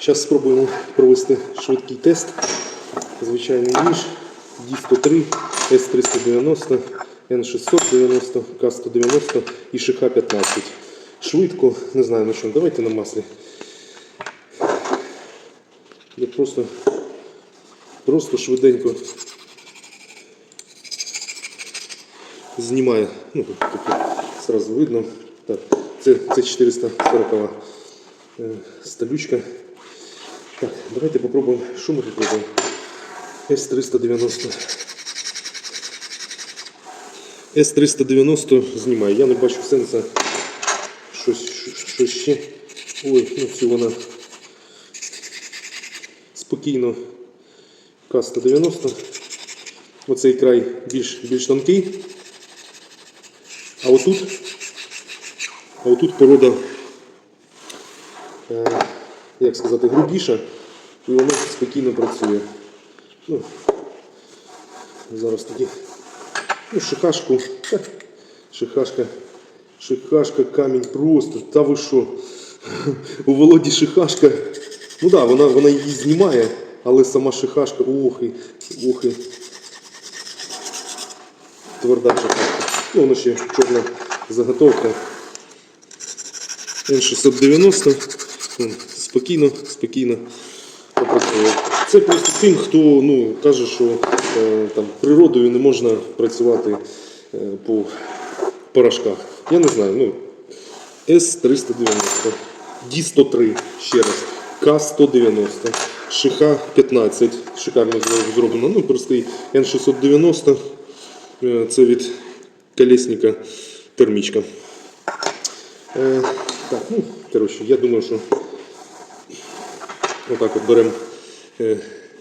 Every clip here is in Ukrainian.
Зараз спробуємо провести швидкий тест. Звичайний ніж D103, S390, N690, К190 і ШХ-15. Швидко, не знаю на чому. Давайте на маслі. Я просто, просто швиденько знімаю. Ну, тобто, сразу видно. Так, це, це 440 е, сталючка. Так, давайте попробуємо. Що ми попробуємо? С-390. С-390 знімаю. Я не бачу сенсу щось, щось ще. Ой, ну все вона спокійно. К-190. Оцей край більш, більш тонкий. А отут, а отут порода, е, як сказати, грубіша, і воно спокійно працює. Ну, зараз тоді ну, шикашку. Шикашка. Шикашка, камінь просто. Та ви що? У Володі шикашка. Ну так, да, вона, вона її знімає, але сама шикашка, ох і, ох і. Тверда шикашка. Ну, воно ще чорна заготовка. Н690. Спокійно, спокійно попрацює. Це просто тим, хто ну, каже, що е, там, природою не можна працювати е, по порошках. Я не знаю. Ну, С-390, Ді-103, ще раз, К-190, ШХ-15, шикарно зроблено. Ну, простий Н-690, е, це від колесника термічка. Е, так, ну, коротше, я думаю, що Отак от беремо е,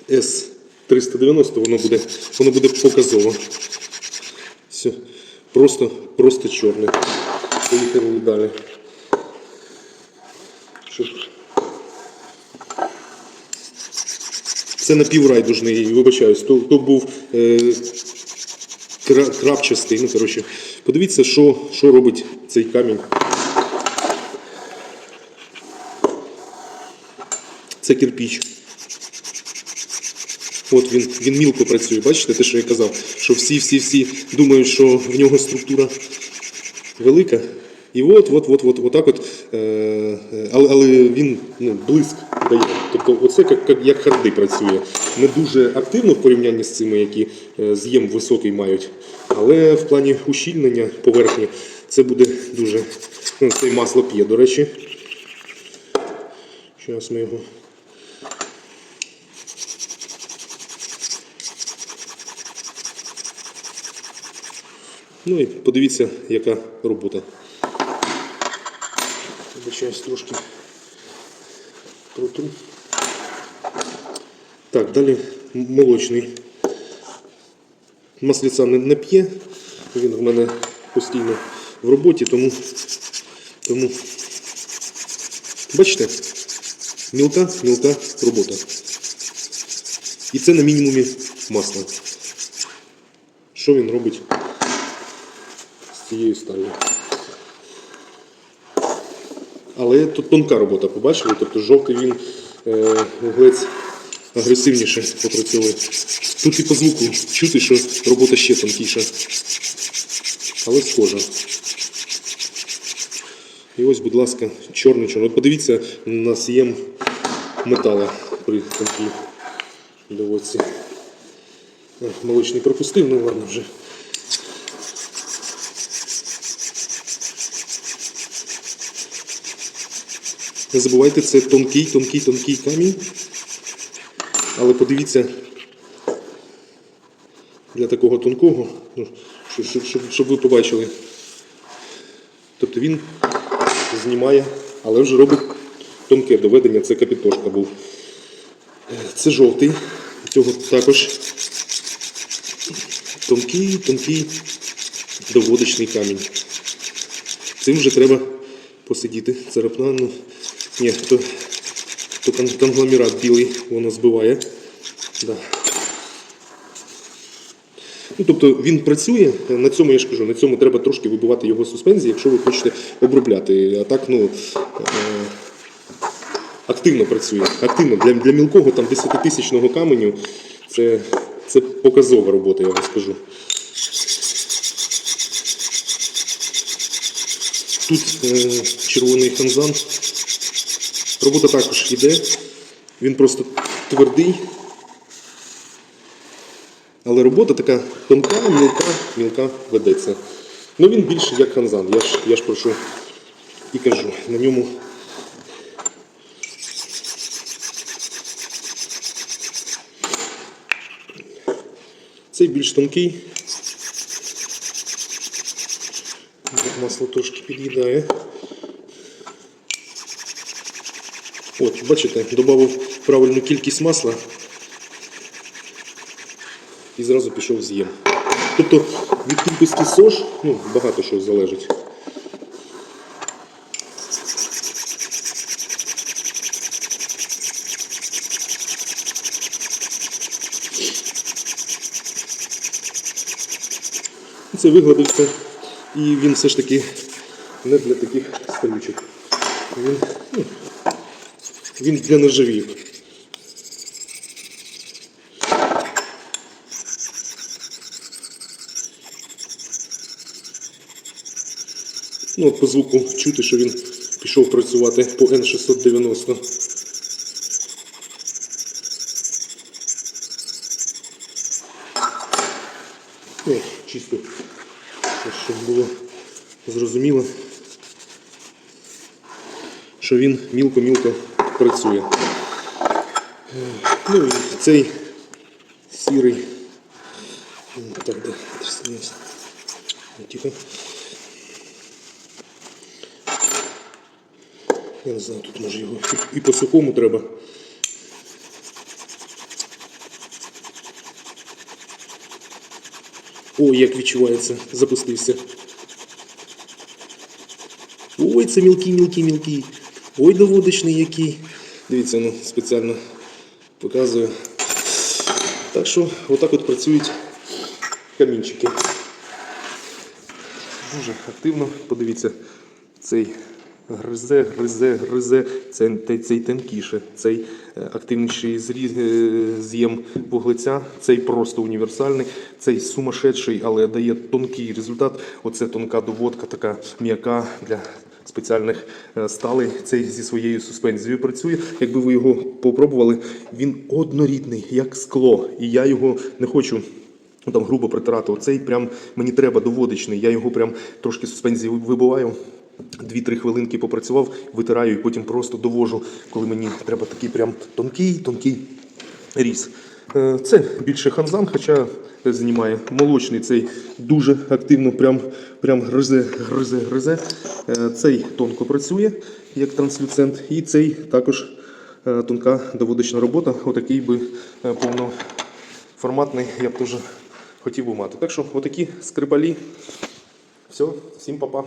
S390, воно буде, воно буде показово. Все. Просто, просто чорне. Поїхали далі. Це напіврайдужний, вибачаюсь, то, то був е, крапчастий. Ну, коротше, подивіться, що, що робить цей камінь. Це кирпіч. От він, він мілко працює. Бачите, те, що я казав, що всі-всі-всі думають, що в нього структура велика. І от, от, от, от, отак от, е, е, але, але він ну, блиск дає. Тобто оце як, як, харди працює. Не дуже активно в порівнянні з цими, які е, з'єм високий мають. Але в плані ущільнення поверхні це буде дуже. Ну, цей масло п'є, до речі. Зараз ми його. Ну і подивіться, яка робота. Вибачаюсь трошки протру. Так, далі молочний. Масліця не, не п'є, він в мене постійно в роботі, тому, тому бачите, мілка, мілка робота. І це на мінімумі масла. Що він робить з цією сталлю? Але тут тонка робота, побачили? Тобто жовтий він е, вуглець агресивніше попрацьовує. Тут і по звуку чути, що робота ще тонкіша. Але схожа. І ось, будь ласка, чорний чорний. От подивіться на сієм метала при тонкій доводці. Молочний пропустив, ну ладно вже. Не забувайте, це тонкий, тонкий, тонкий камінь. Але подивіться, для такого тонкого, ну, щоб, щоб, щоб, ви побачили. Тобто він знімає, але вже робить тонке доведення, це капітошка був. Це жовтий, цього також тонкий, тонкий доводочний камінь. Цим вже треба посидіти. Царапна, ну, ні, то, то конгломерат білий, воно збиває. Да. Ну, тобто він працює, на цьому я ж кажу, на цьому треба трошки вибивати його суспензії, якщо ви хочете обробляти. А так, ну, е, активно працює. Активно. Для, для мілкого там 10-тисячного каменю це, це показова робота, я вам скажу. Тут е, червоний ханзан. Робота також йде. Він просто твердий. Але робота така тонка, мілка, мілка ведеться. Ну він більше як ханзан. Я ж, я ж про що і кажу. На ньому цей більш тонкий. Масло трошки під'їдає. От, бачите, додав правильну кількість масла і зразу пішов з'їм. Тобто від кількості СОЖ ну, багато що залежить. Це вигладився, і він все ж таки не для таких столючок. Він, ну, він для нержавійок. Ну, от по звуку чути, що він пішов працювати по N690. Ну, чисто, щоб було зрозуміло, що він мілко-мілко працює. Ну і цей сірий. Так, де. Тихо. Я не знаю, тут може його і- і по сухому треба. О, як відчувається, запустився. Ой, це мілкий, мілкий, мілкий. Ой, доводочний який. Дивіться, ну, спеціально показую. Так що, отак от працюють камінчики. Дуже активно. Подивіться, цей гризе, гризе, гризе, це, те- цей тонкіше, цей е, активніший е, з'єм вуглеця, цей просто універсальний, цей сумасшедший, але дає тонкий результат. Оце тонка доводка, така м'яка для спеціальних е, сталей. Цей зі своєю суспензією працює. Якби ви його попробували, він однорідний, як скло. І я його не хочу ну, там грубо притирати. Оцей прям мені треба доводичний. Я його прям трошки суспензії вибиваю. Дві-три хвилинки попрацював, витираю і потім просто довожу, коли мені треба такий прям тонкий, тонкий різ. Е, Це більше ханзан, хоча знімає молочний цей дуже активно, прям, прям гризе, гризе, гризе. Е, Цей тонко працює як транслюцент, і цей також е, тонка доводична робота. Отакий би повноформатний я б теж хотів би мати. Так що, отакі скрипалі. Все, всім па-па.